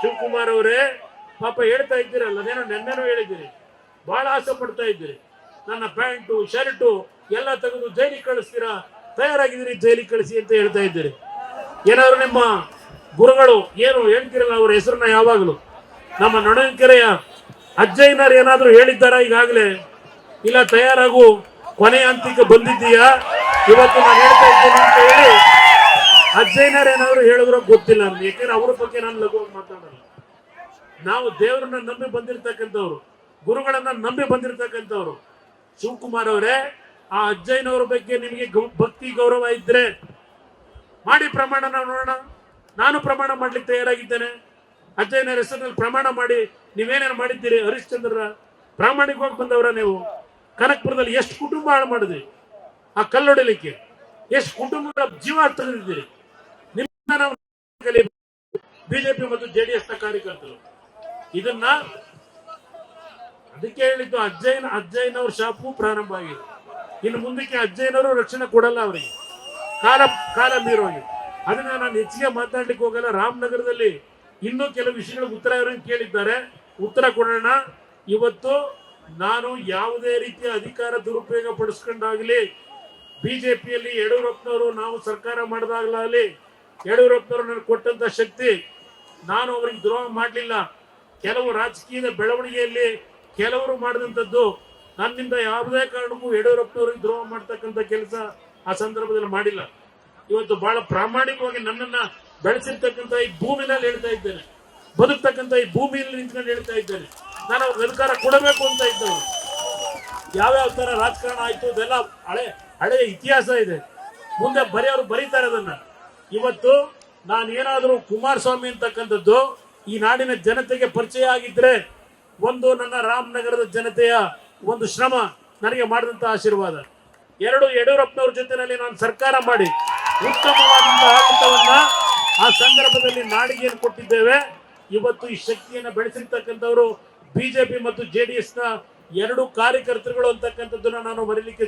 ಶಿವಕುಮಾರ್ ಅವರೇ, ಪಾಪ ಹೇಳ್ತಾ ಇದ್ದೀರಲ್ಲ ಅದೇನೋ ನೆನ್ನೆನೂ ಹೇಳಿದ್ದೀರಿ. ಬಹಳ ಆಸೆ ಪಡ್ತಾ ಇದ್ದೀರಿ. ನನ್ನ ಪ್ಯಾಂಟು, ಶರ್ಟು ಎಲ್ಲ ತೆಗೆದು ಜೈಲಿಗೆ ಕಳಿಸ್ತೀರಾ? ತಯಾರಾಗಿದ್ದೀರಿ, ಜೈಲಿಗೆ ಕಳಿಸಿ ಅಂತ ಹೇಳ್ತಾ ಇದ್ದೀರಿ. ಏನಾದ್ರು ನಿಮ್ಮ ಗುರುಗಳು, ಏನು ಹೇಳ್ತಿರಲ್ಲ ಅವ್ರ ಹೆಸರನ್ನ ಯಾವಾಗಲೂ? ನಮ್ಮ ನಡಂಕೆರೆಯ ಅಜ್ಜಯ್ಯನವ್ರು ಏನಾದರೂ ಹೇಳಿದ್ದಾರಾ ಈಗಾಗಲೇ? ಇಲ್ಲ, ತಯಾರಾಗು ಕೊನೆಯ ಹಂತಕ್ಕೆ ಬಂದಿದ್ದೀಯಾ? ಇವತ್ತು ನಾನು ಹೇಳ್ತಾ ಇದ್ದೀನಿ ಅಂತ ಹೇಳಿ ಅಜ್ಜಯ್ಯನರು ಏನಾದ್ರು ಹೇಳಿದ್ರು ಗೊತ್ತಿಲ್ಲ ನಮ್ಗೆ. ಯಾಕಂದ್ರೆ ಅವ್ರ ಬಗ್ಗೆ ನಾನು ಲಘುವಾಗಿ ಮಾತಾಡಲ್ಲ. ನಾವು ದೇವರನ್ನ ನಂಬಿ ಬಂದಿರ್ತಕ್ಕಂಥವ್ರು, ಗುರುಗಳನ್ನ ನಂಬಿ ಬಂದಿರ್ತಕ್ಕಂಥವ್ರು. ಶಿವಕುಮಾರ್ ಅವರೇ, ಆ ಅಜ್ಜಯ್ಯನವ್ರ ಬಗ್ಗೆ ನಿಮಗೆ ಭಕ್ತಿ, ಗೌರವ ಇದ್ರೆ ಮಾಡಿ ಪ್ರಮಾಣ ನೋಡೋಣ. ನಾನು ಪ್ರಮಾಣ ಮಾಡ್ಲಿಕ್ಕೆ ತಯಾರಾಗಿದ್ದೇನೆ. ಅಜ್ಜಯ್ಯನ ಹೆಸರಿನಲ್ಲಿ ಪ್ರಮಾಣ ಮಾಡಿ ನೀವೇನೇನು ಮಾಡಿದ್ದೀರಿ? ಹರಿಶ್ಚಂದ್ರ ಪ್ರಾಮಾಣಿಕವಾಗಿ ಬಂದವರ ನೀವು? ಕನಕಪುರದಲ್ಲಿ ಎಷ್ಟು ಕುಟುಂಬ ಹಾಳು ಮಾಡಿದ್ರಿ? ಆ ಕಲ್ಲೊಡಲಿಕ್ಕೆ ಎಷ್ಟು ಕುಟುಂಬಗಳ ಜೀವ ತೆಗೆದಿದ್ದೀರಿ ಬಿಜೆಪಿ ಮತ್ತು ಜೆಡಿಎಸ್ನ ಕಾರ್ಯಕರ್ತರು. ಇದನ್ನ ಅದಕ್ಕೆ ಹೇಳಿದ್ದು ಅಜ್ಜಯ್ಯನ, ಅಜ್ಜಯ್ಯನವ್ರ ಶಾಪು ಪ್ರಾರಂಭ ಆಗಿದೆ. ಇನ್ನು ಮುಂದಕ್ಕೆ ಅಜ್ಜಯ್ಯನವರು ರಕ್ಷಣೆ ಕೊಡಲ್ಲ ಅವರಿಗೆ. ಕಾಲ ಕಾಲ ಮೀರೋಗಿ. ಅದನ್ನ ನಾನು ಹೆಚ್ಚಿಗೆ ಮಾತಾಡ್ಲಿಕ್ಕೆ ಹೋಗಲ್ಲ. ರಾಮನಗರದಲ್ಲಿ ಇನ್ನೂ ಕೆಲವು ವಿಷಯಗಳಿಗೆ ಉತ್ತರ ಅವರನ್ನು ಕೇಳಿದ್ದಾರೆ? ಉತ್ತರ ಕೊಡೋಣ. ಇವತ್ತು ನಾನು ಯಾವುದೇ ರೀತಿಯ ಅಧಿಕಾರ ದುರುಪಯೋಗ ಪಡಿಸ್ಕೊಂಡಾಗಲಿ, ಬಿಜೆಪಿಯಲ್ಲಿ ಯಡಿಯೂರಪ್ಪನವರು ನಾವು ಸರ್ಕಾರ ಮಾಡಿದಾಗಲಾಗಲಿ, ಯಡಿಯೂರಪ್ಪನವರು ನನಗೆ ಕೊಟ್ಟಂತ ಶಕ್ತಿ ನಾನು ಅವರಿಗೆ ದ್ರೋಹ ಮಾಡಲಿಲ್ಲ. ಕೆಲವು ರಾಜಕೀಯದ ಬೆಳವಣಿಗೆಯಲ್ಲಿ ಕೆಲವರು ಮಾಡಿದಂಥದ್ದು ನನ್ನಿಂದ ಯಾವುದೇ ಕಾರಣಕ್ಕೂ ಯಡಿಯೂರಪ್ಪನವರಿಗೆ ದ್ರೋಹ ಮಾಡ್ತಕ್ಕಂಥ ಕೆಲಸ ಆ ಸಂದರ್ಭದಲ್ಲಿ ಮಾಡಿಲ್ಲ. ಇವತ್ತು ಬಹಳ ಪ್ರಾಮಾಣಿಕವಾಗಿ ನನ್ನನ್ನ ಬೆಳೆಸಿರ್ತಕ್ಕಂಥ ಈ ಭೂಮಿನಲ್ಲಿ ಹೇಳ್ತಾ ಇದ್ದೇನೆ. ಬದುಕ್ತಕ್ಕಂಥ ಈ ಭೂಮಿಯಲ್ಲಿ ನಿಂತ್ಕೊಂಡು ಹೇಳ್ತಾ ಇದ್ದೇನೆ. ನಾನು ಅವ್ರಿಗೆ ಅಧಿಕಾರ ಕೊಡಬೇಕು ಅಂತ ಇದ್ದವರು ಯಾವ್ಯಾವ ತರ ರಾಜಕಾರಣ ಆಯ್ತು ಅದೆಲ್ಲ ಹಳೆ, ಹಳೆಯ ಇತಿಹಾಸ ಇದೆ. ಮುಂದೆ ಬರೆಯೋರು ಬರೀತಾರೆ ಅದನ್ನ. ಇವತ್ತು ನಾನು ಏನಾದರೂ ಕುಮಾರಸ್ವಾಮಿ ಅಂತಕ್ಕಂಥದ್ದು ಈ ನಾಡಿನ ಜನತೆಗೆ ಪರಿಚಯ ಆಗಿದ್ರೆ ಒಂದು ನನ್ನ ರಾಮನಗರದ ಜನತೆಯ ಒಂದು ಶ್ರಮ ನನಗೆ ಮಾಡಿದಂತ ಆಶೀರ್ವಾದ. ಎರಡು ಯಡಿಯೂರಪ್ಪನವ್ರ ಜೊತೆಯಲ್ಲಿ ನಾನು ಸರ್ಕಾರ ಮಾಡಿ ಉತ್ತಮವಾದಂತಹ ಆಡಳಿತವನ್ನ ಆ ಸಂದರ್ಭದಲ್ಲಿ ನಾಡಿಗೆ ಏನು ಕೊಟ್ಟಿದ್ದೇವೆ. ಇವತ್ತು ಈ ಶಕ್ತಿಯನ್ನು ಬೆಳೆಸಿರ್ತಕ್ಕಂಥವರು ಬಿಜೆಪಿ ಮತ್ತು ಜೆಡಿಎಸ್ನ ಎರಡು ಕಾರ್ಯಕರ್ತರುಗಳು ಅಂತಕ್ಕಂಥದ್ದನ್ನ ನಾನು ಮರೀಲಿಕ್ಕೆ